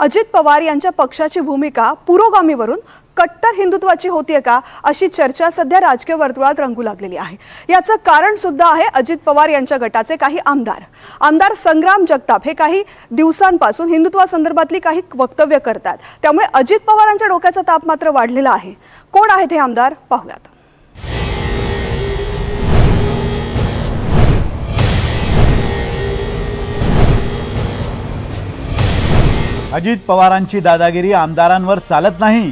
अजित पवार यांच्या पक्षाची भूमिका पुरोगामीवरून कट्टर हिंदुत्वाची होतीये का अशी चर्चा सध्या राजकीय वर्तुळात रंगू लागलेली आहे. याचं कारण सुद्धा आहे अजित पवार यांच्या गटाचे काही आमदार. आमदार संग्राम जगताप हे काही दिवसांपासून हिंदुत्वासंदर्भातली काही वक्तव्य करतात. त्यामुळे अजित पवारांच्या डोक्याचा ताप मात्र वाढलेला आहे. कोण आहेत हे आमदार? पाहूयात. अजित पवारांची दादागिरी आमदारांवर चालत नाही.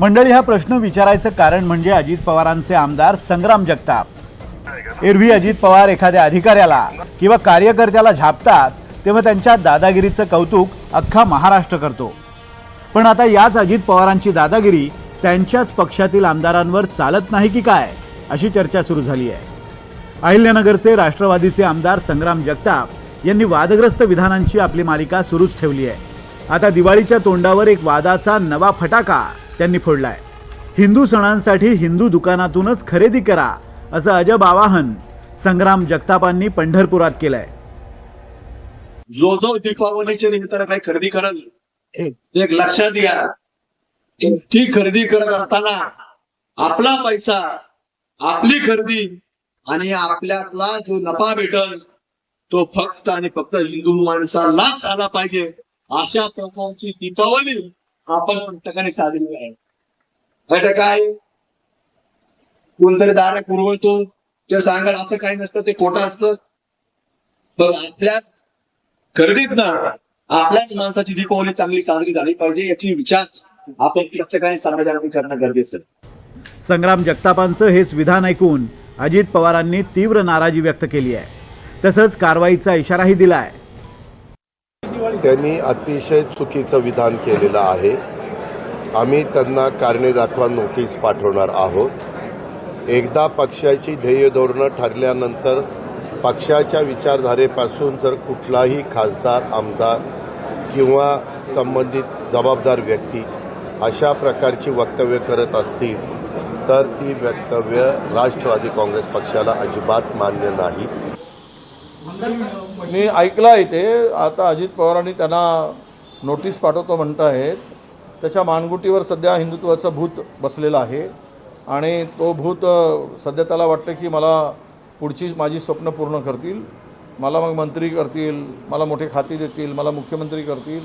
मंडळी हा प्रश्न विचारायचं कारण म्हणजे अजित पवारांचे आमदार संग्राम जगताप. एरवी अजित पवार एखाद्या अधिकाऱ्याला किंवा कार्यकर्त्याला झापतात तेव्हा त्यांच्या दादागिरीचं कौतुक अख्खा महाराष्ट्र करतो. पण आता याच अजित पवारांची दादागिरी त्यांच्याच पक्षातील आमदारांवर चालत नाही की काय अशी चर्चा सुरू झाली आहे. अहिल्यानगरचे राष्ट्रवादीचे आमदार संग्राम जगताप यांनी वादग्रस्त विधानांची आपली मालिका सुरूच ठेवली आहे. आता दिवाळीच्या तोंडावर एक वादाचा नवा फटाका त्यांनी फोडलाय. हिंदू सणांसाठी हिंदू दुकानातूनच खरेदी करा असं अजब आवाहन संग्राम जगतापांनी पंढरपुरात केलंय. जो जो दीपावलीच्या निमित्तानं काही खरेदी करल एक लक्षात घ्या. ती खरेदी करत असताना आपला पैसा आपली खरेदी आणि आपल्यातला जो नफा भेटल तो फक्त आणि फक्त हिंदू माणसाला आला पाहिजे. अशा प्रकारची दीपावली आपण ठिकाणी साजरी आहे आता काय? कोणतरी दारा पुरवतो. ते सांगाल असं काही नसतं ते खोटं असतं. पण आपल्या खरेदीत ना आपल्याच माणसाची दीपावली चांगली साजरी झाली पाहिजे याची विचार आपण प्रत्येकाने समाजाने करणं गरजेचं संग्राम जगतापांचं हेच विधान ऐकून अजित पवारांनी तीव्र नाराजी व्यक्त केली आहे. तसंच कारवाईचा इशाराही दिला आहे त्यांनी अतिशय चुकीचं विधान केलेलं आहे. आम्ही त्यांना कारणे दाखवा नोटीस पाठवणार आहोत. एकदा पक्षाची ध्येय धोरणं ठरल्यानंतर पक्षाच्या विचारधारेपासून जर कुठलाही खासदार आमदार किंवा संबंधित जबाबदार व्यक्ती अशा प्रकारची वक्तव्य करत असतील तर ती वक्तव्य राष्ट्रवादी काँग्रेस पक्षाला अजिबात मान्य नाही. मी ऐकलं आहे ते. आता अजित पवारांनी त्यांना नोटीस पाठवतो म्हणत आहेत त्याच्या मानगुटीवर सध्या हिंदुत्वाचं भूत बसलेलं आहे. आणि तो भूत सध्या त्याला वाटतं की मला पुढची माझी स्वप्न पूर्ण करतील. मला मग मंत्री करतील मला मोठे खाती देतील मला मुख्यमंत्री करतील.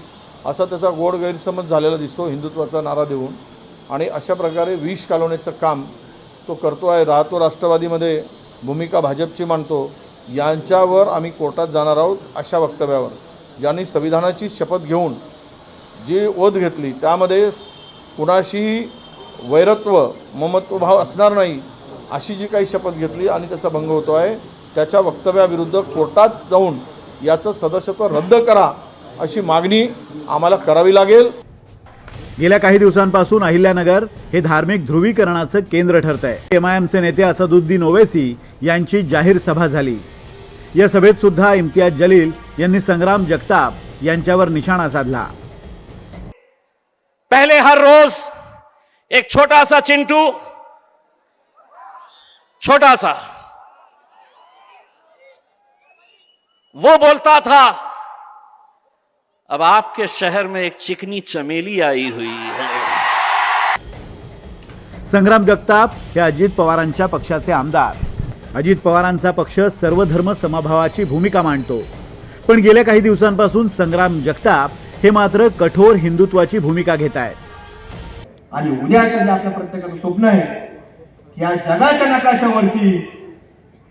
असा त्याचा गोड गैरसमज झालेला दिसतो हिंदुत्वाचा नारा देऊन. आणि अशा प्रकारे विष कालवण्याचं काम तो करतो आहे राहतो राष्ट्रवादीमध्ये भूमिका भाजपची मांडतो यांच्यावर आम्ही कोर्टात जाणार आहोत अशा वक्तव्यावर. ज्यांनी संविधानाची शपथ घेऊन जी ओध घेतली त्यामध्ये कुणाशी वैरत्व ममत्वभाव असणार नाही अशी जी काही शपथ घेतली आणि त्याचा भंग होतो आहे त्याच्या वक्तव्याविरुद्ध कोर्टात जाऊन याचं सदस्यत्व रद्द करा अशी मागणी आम्हाला करावी लागेल. गेल्या काही दिवसांपासून अहिल्यानगर हे धार्मिक ध्रुवीकरणाचं केंद्र ठरत आहे एम आय एमचे नेते असदुद्दीन ओवेसी यांची जाहीर सभा झाली. या सभेत सुद्धा इम्तियाज़ जलील यांनी संग्राम जगताप यांच्यावर निशाणा साधला. पहले हर रोज एक छोटा सा चिंटू छोटा सा वो बोलता था अब आपके शहर में एक चिकनी चमेली आई हुई है. संग्राम जगताप हे अजित पवारांच्या पक्षाचे आमदार. अजित पवारांचा पक्ष सर्वधर्म समभावाची भूमिका मांडतो. पण गेल्या काही दिवसांपासून संग्राम जगताप हे मात्र कठोर हिंदुत्वाची भूमिका घेत आहेत आणि उद्याचं जे आपल्या प्रत्येकाचं स्वप्न आहे की या जगाच्या नकाशावरती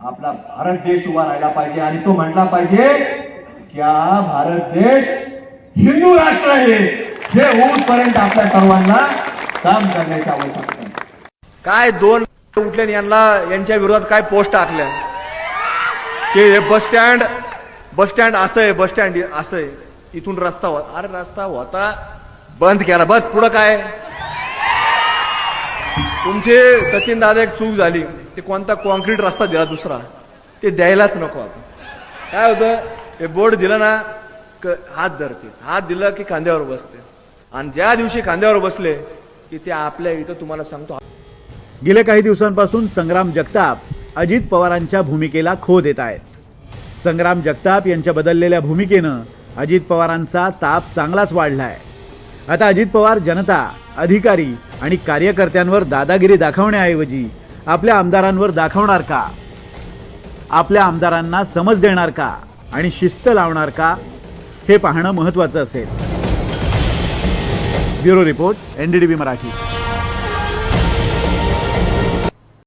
आपला भारत देश उभा राहिला पाहिजे आणि तो म्हणला पाहिजे की हा भारत देश हिंदू राष्ट्र आहे. हे होऊपर्यंत आपल्या सर्वांना काम करण्याची आवश्यकता काय दोन उठल्या यांना यांच्या विरोधात काय पोस्ट टाकल्या की हे बस स्टँड बस स्टँड असं आहे बस स्टँड असं आहे इथून रस्ता होता. अरे रस्ता होता. बंद केला. बस पुढं काय? तुमचे सचिन दादा एक चूक झाली. ते कोणता कॉन्क्रीट रस्ता दिला दुसरा. ते द्यायलाच नको आपण. काय होतं? हे बोर्ड दिलं ना हात धरते हात दिलं की खांद्यावर बसते आणि ज्या दिवशी खांद्यावर बसले की ते आपल्या इथं तुम्हाला सांगतो. गेल्या काही दिवसांपासून संग्राम जगताप अजित पवारांच्या भूमिकेला खो देत आहेत. संग्राम जगताप यांच्या बदललेल्या भूमिकेनं अजित पवारांचा ताप चांगलाच वाढला आहे आता अजित पवार जनता अधिकारी आणि कार्यकर्त्यांवर दादागिरी दाखवण्याऐवजी आपल्या आमदारांवर दाखवणार का? आपल्या आमदारांना समज देणार का आणि शिस्त लावणार का? हे पाहणं महत्त्वाचं असेल. Bureau report N D T V Marathi.